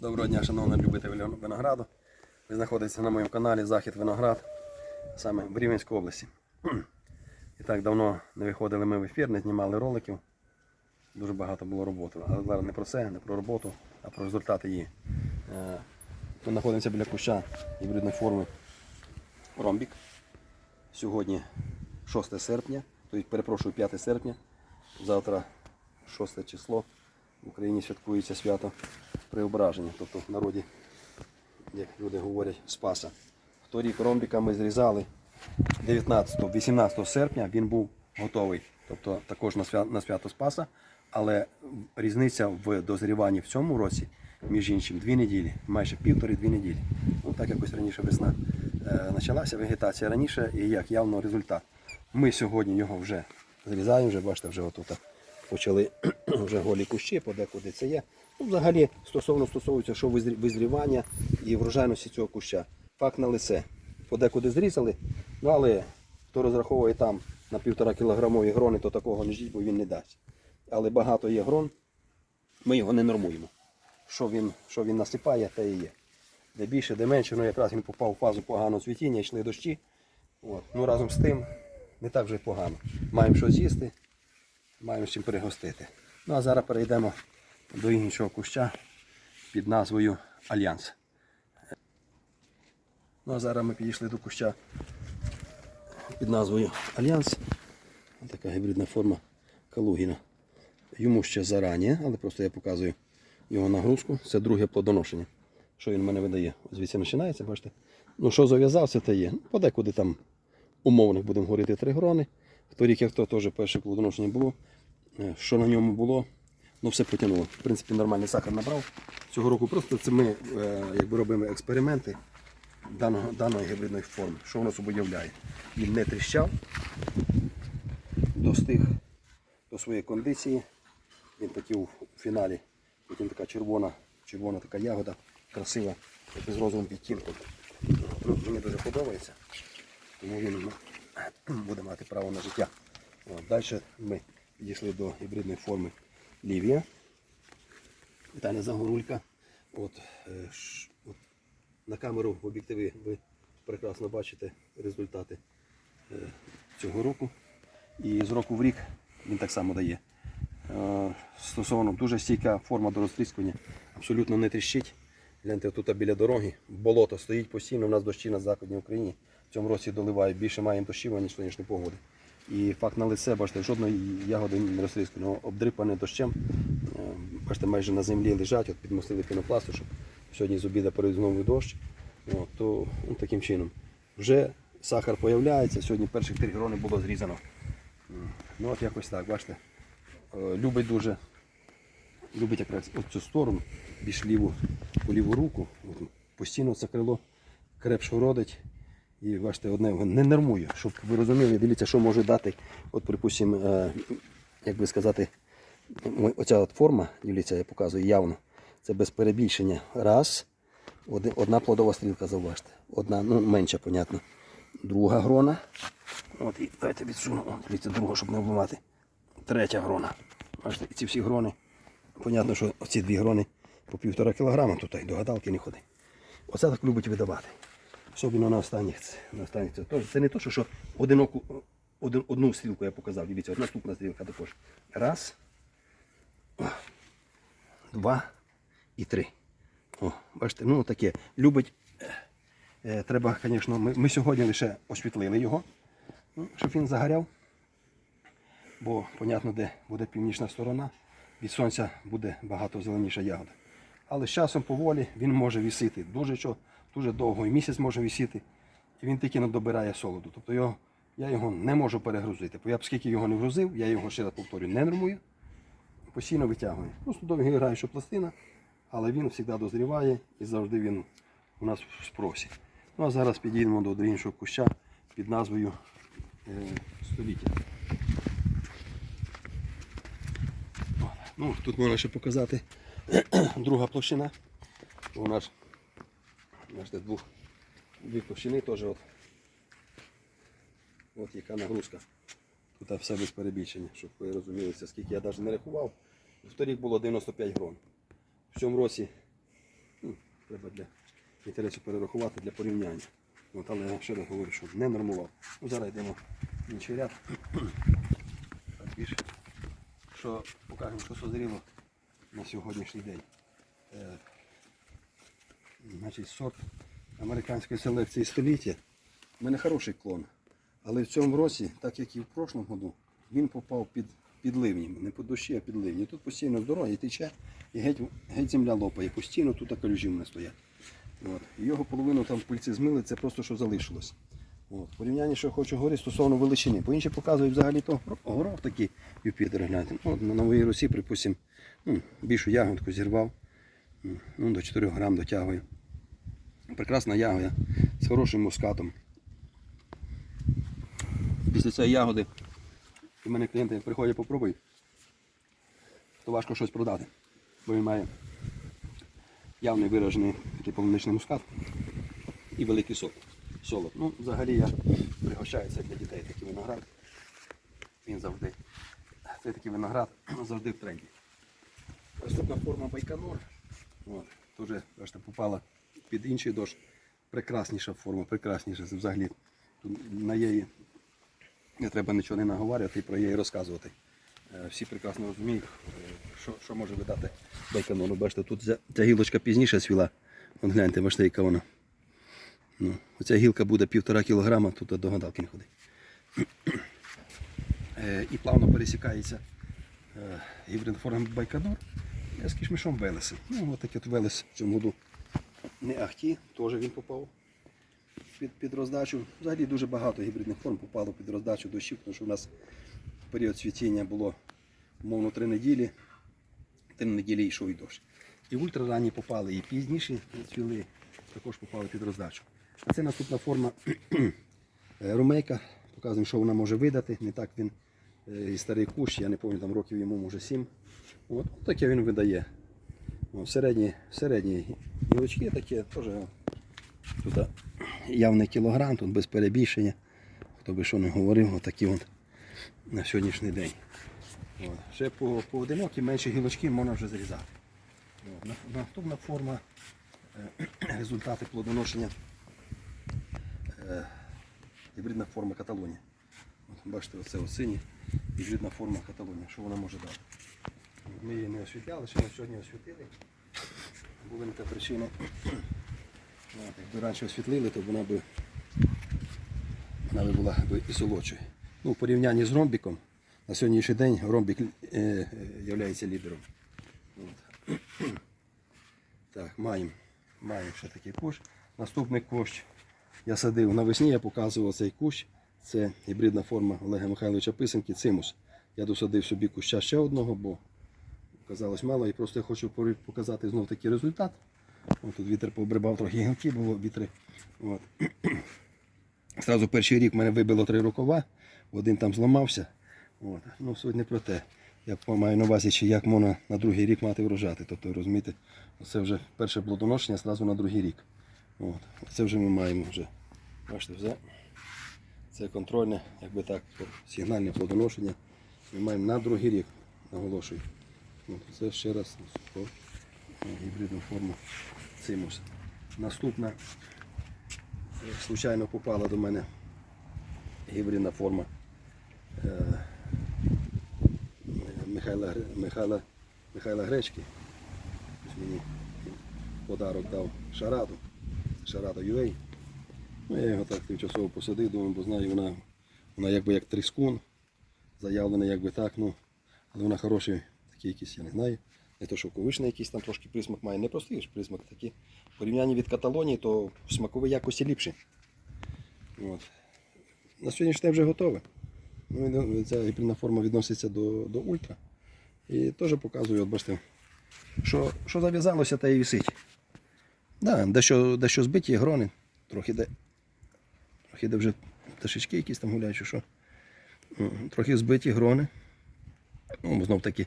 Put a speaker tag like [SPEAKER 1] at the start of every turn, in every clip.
[SPEAKER 1] Доброго дня, шановні любителі винограду. Ви знаходитеся на моєму каналі Захід Виноград, саме в Рівненській області. І так давно не виходили ми в ефір, не знімали роликів. Дуже багато було роботи. Але зараз не про це, не про роботу, а про результати її. Е, Ми знаходимося біля куща гібридної форми Ромбік. Сьогодні 6 серпня, тобто перепрошую 5 серпня. Завтра 6 число. В Україні святкується свято преображення, тобто в народі, як люди говорять, Спаса. В той рік ромбіка ми зрізали 19-18 серпня, він був готовий, тобто також на свято, на свято Спаса, але різниця в дозріванні в цьому році, між іншим, дві неділі, майже півтори-дві неділі. Ну так якось раніше весна е, почалася, вегетація раніше і як явно результат. Ми сьогодні його вже зрізаємо, вже бачите, вже отут почали вже голі кущі, подекуди це є. Ну, взагалі, стосовно стосовується, що визрівання і врожайності цього куща. Факт на лице. Подекуди зрізали, ну але хто розраховує там на півтора кілограмові грони, то такого не жіть, бо він не дасть. Але багато є грон, ми його не нормуємо. Що він, що він насипає, те і є. Де більше, де менше, ну якраз він попав в фазу поганого цвітіння, йшли дощі. От. Ну разом з тим не так вже погано. Маємо що з'їсти, маємо з чим перегостити. Ну а зараз перейдемо до іншого куща під назвою Альянс. Ну а зараз ми підійшли до куща під назвою Альянс. Така гібридна форма Калугіна. Йому ще зарані, але просто я показую його нагрузку. Це друге плодоношення. Що він в мене видає? Звідси починається, бачите? Ну що зав'язався, те є. Подекуди там умовних будемо говорити три грони. В той як то теж перше плодоношення було. Е, Що на ньому було, ну все потягнуло. В принципі, нормальний сахар набрав. Цього року просто це ми е, якби робимо експерименти даного, даної гібридної форми. Що воно собою являє? Він не тріщав, достиг до своєї кондиції. Він такий у фіналі. Потім така червона, червона така ягода, красива, з розовим відтінком. Ну, мені дуже подобається. Тому він ну, буде мати право на життя. От, далі ми підійшли до гібридної форми Лівія. Віталія Загорулька. От, е, от, на камеру в об'єктиві ви прекрасно бачите результати е, цього року. І з року в рік він так само дає. Е, Стосовно дуже стійка форма до розтріскування, абсолютно не тріщить. Гляньте, тут біля дороги, болото стоїть постійно, у нас дощі на Західній Україні. В цьому році доливають більше маємо дощів, ніж сонячної погоди. І факт на лице, бачите, жодної ягоди не розтрісканої, обдрипане дощем. Е, Бачите, майже на землі лежать, от підмостили пінопласту, щоб сьогодні з обіда перейде знову дощ. От, то ну, таким чином. Вже сахар появляється, сьогодні перших три грони було зрізано. Ну от якось так, бачите. Е, Любить дуже, любить якраз от цю сторону, більш ліву, ліву руку. Постійно це крило крепше родить. І бачите, одне не нормує, щоб ви розуміли, дивіться, що може дати, от, припустимо, е, як би сказати, оця от форма, дивіться, я показую явно. Це без перебільшення. Раз. Одна плодова стрілка, зауважте. Одна, ну менша, понятно. Друга грона. От, і давайте відсуну. Дивіться, друга, щоб не обламати. Третя грона. Бачите, ці всі грони. Понятно, що оці дві грони по півтора кілограма тут до гадалки не ходи. Оце так любить видавати. Особливо на останніх. На останніх це, це не то, що, одиноку, один, одну стрілку я показав. Дивіться, от наступна стрілка також. Раз, два і три. О, бачите, ну таке. Любить. Е, треба, звісно, ми, ми сьогодні лише освітлили його, ну, щоб він загоряв. Бо, понятно, де буде північна сторона, від сонця буде багато зеленіша ягода. Але з часом поволі він може вісити дуже, чо- дуже довго, і місяць може вісіти, і він тільки надобирає солоду. Тобто його, я його не можу перегрузити. Бо я б скільки його не грузив, я його ще раз повторюю, не нормую, постійно витягую. Просто довгі грає, що пластина, але він завжди дозріває і завжди він у нас в спросі. Ну а зараз підійдемо до іншого куща під назвою е, століття. Ну, тут можна ще показати друга площина. У нас бачите, двох, дві площини теж от, яка нагрузка. Тут все без перебільшення, щоб ви розуміли, це скільки я навіть не рахував. В торік було 95 грон. В цьому році треба для інтересу перерахувати для порівняння. От, але я ще раз говорю, що не нормував. Ну, зараз йдемо в інший ряд. Що покажемо, що созріло на сьогоднішній день. Значить, сорт американської селекції століття. У мене хороший клон. Але в цьому році, так як і в прошлому году, він попав під, під ливні. Не під дощі, а під ливні. Тут постійно з дороги тече і геть, геть земля лопає. Постійно тут калюжі в мене стоять. От. Його половину там пильці змили, це просто що залишилось. От. Порівняння, що хочу говорити стосовно величини. По інші показують взагалі то горох такий Юпітер, гляньте. От на новій росі, припустимо, ну, більшу ягодку зірвав. Ну, до 4 грам дотягую. Прекрасна ягода з хорошим мускатом. Після цієї ягоди до мене клієнти приходять попробуй, то важко щось продати. Бо він має явний виражений такий полуничний мускат і великий сок. Солод. Ну, взагалі я пригощаю це для дітей такий виноград. Він завжди. Це такий виноград завжди в тренді. Наступна форма байконур. От, Теж бачите, попала під інший дощ. Прекрасніша форма, прекрасніша. Взагалі на її не треба нічого не наговарювати і про її розказувати. Е, Всі прекрасно розуміють, е, що, що може видати байконур. Ну, Бачите, тут ця, гілочка пізніше свіла. Вон гляньте, бачите, яка вона. Ну, оця гілка буде півтора кілограма, тут до гадалки не ходить. Е, І плавно пересікається е, гібрид Байконур з кішмішом Велеса. Ну, от от Велес в цьому году не ахті, теж він попав під, під роздачу. Взагалі дуже багато гібридних форм попало під роздачу дощів, тому що у нас період цвітіння було умовно три неділі, три неділі йшов і дощ. І ультраранні попали, і пізніші цвіли, також попали під роздачу. Це наступна форма е, румейка. Показуємо, що вона може видати. Не так він і старий кущ, я не пам'ятаю, там років йому може 7. От таке він видає. О, середні, середні гілочки такі, теж явний кілограм, тут без перебільшення. Хто би що не говорив, отакі от на сьогоднішній день. От. Ще по, поодинокі менші гілочки можна вже зрізати. От. Наступна форма е, результати плодоношення. Е, Гібридна форма Каталонія. Бачите, оце от синій гібридна форма Каталонія. Що вона може дати? Ми її не освітляли, ще ми сьогодні освітили. Були на те причини. Якби раніше освітлили, то вона би, вона би була би і солодшою. Ну, в порівнянні з ромбіком, на сьогоднішній день ромбік е, є лідером. От. Так, маємо, маємо ще такий кущ. Наступний кущ я садив навесні, я показував цей кущ. Це гібридна форма Олега Михайловича Писанки, цимус. Я досадив собі куща ще одного, бо казалось мало, і просто я хочу показати знов такий результат. От тут вітер пообрибав трохи гілки, було вітри. От. Зразу перший рік мене вибило три рукава, один там зламався. От. Ну, не про те. Я маю на увазі, чи як можна на другий рік мати врожати. Тобто, розумієте, це вже перше плодоношення зразу на другий рік. От. Це вже ми маємо вже. Бачите, вже. Це контрольне, якби так, сигнальне плодоношення. Ми маємо на другий рік, наголошую. Це ще раз про гібридну форму цимус. Наступна, случайно попала до мене гібридна форма е, Михайла, Михайла, Михайла Гречки. Мені подарок дав Шараду. Шарада UA. Ну, я його так тимчасово посадив, думаю, бо знаю, вона, вона якби як тріскун, заявлена якби так, ну, але вона хороший, такий якийсь, я не знаю. Не то, що ковишний якийсь там трошки присмак має, не простий ж присмак такий. В порівнянні від каталонії, то в смаковій якості ліпший. От. На сьогоднішній день вже готове. Ну, ця гібридна форма відноситься до, до ультра. І теж показую, от бачите, що, що зав'язалося, та і висить. Да, дещо, дещо збиті грони, трохи де, трохи де вже пташечки якісь там гуляють, чи що. Трохи збиті грони. Ну, знов таки,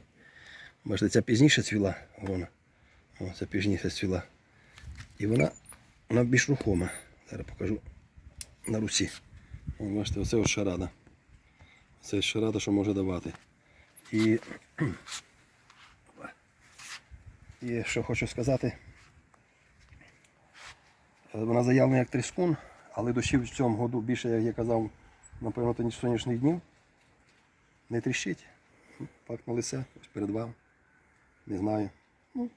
[SPEAKER 1] бачите, ця пізніше цвіла грона. О, це пізніше цвіла. І вона, вона більш рухома. Зараз покажу на русі. О, бачите, оце от шарада. Це шарада, що може давати. І, і що хочу сказати. Вона заявлена як тріскун, але дощів в цьому году більше, як я казав, напевно, ніж сонячних днів. Не тріщить. Факт на лице, ось перед вами. Не знаю. Ну,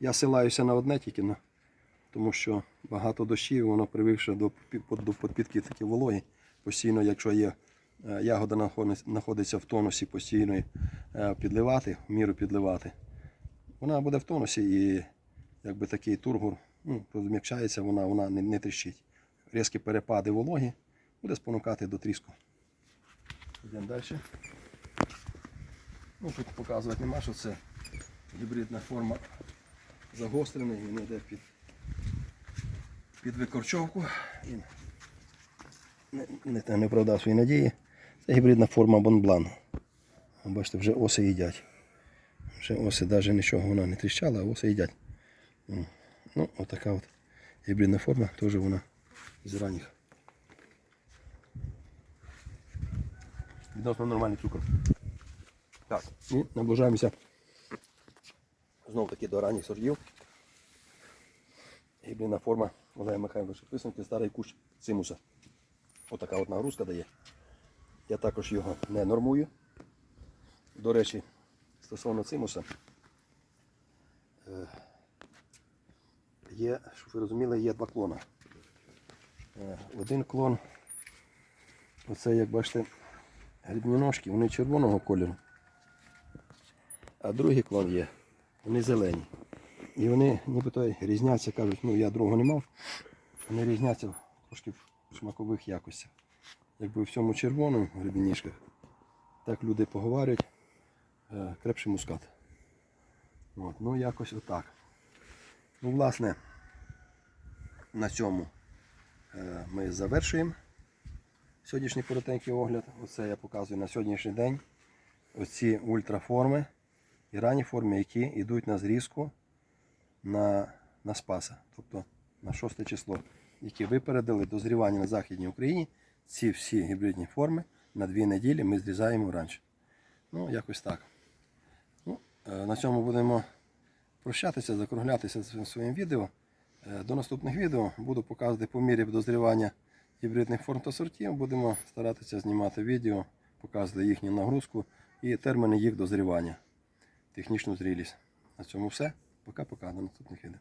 [SPEAKER 1] я силаюся на одне тільки на, тому що багато дощів, воно прививши до, до підпітки такі вологі. Постійно, якщо є е, ягода знаходиться- знаходиться в тонусі, постійно е, підливати, в міру підливати. Вона буде в тонусі і якби такий тургур ну, розм'якчається, вона, вона не, не тріщить. Різкі перепади вологі буде спонукати до тріску. Йдемо далі. Ну, тут показувати нема, що це гібридна форма загострений, він йде під, під викорчовку. Він не, не, не оправдав свої надії. Це гібридна форма Бонблан. Бачите, вже оси їдять. Вже оси навіть нічого вона не тріщала, а оси їдять. Ну, отака от гібридна форма, теж вона з ранніх. Відносно нормальний цукор. Так, і наближаємося знову таки до ранніх сортів. Гібридна форма Олега Михайловича писанки, старий кущ цимуса. Отака от нагрузка дає. Я також його не нормую. До речі, стосовно цимуса, е, є, щоб ви розуміли, є два клона. Е, Один клон, оце, як бачите, грибні ножки, вони червоного кольору. А другий клон є, вони зелені. І вони нібито різняться, кажуть, ну я другого не мав, вони різняться трошки в смакових якостях. Якби в цьому червоному грибінішках, так люди поговорять, е, крепший мускат. От, ну якось отак. Ну, власне, на цьому ми завершуємо сьогоднішній коротенький огляд. Оце я показую на сьогоднішній день. Оці ультраформи і ранні форми, які йдуть на зрізку на, на Спаса, тобто на 6 число, які випередили дозрівання на Західній Україні. Ці всі гібридні форми на дві неділі ми зрізаємо раніше. Ну, якось так. Ну, е, на цьому будемо прощатися, закруглятися своїм відео. Е, До наступних відео буду показувати по мірі дозрівання гібридних форм та сортів. Будемо старатися знімати відео, показувати їхню нагрузку і терміни їх дозрівання, технічну зрілість. На цьому все. Пока-пока, до наступних відео.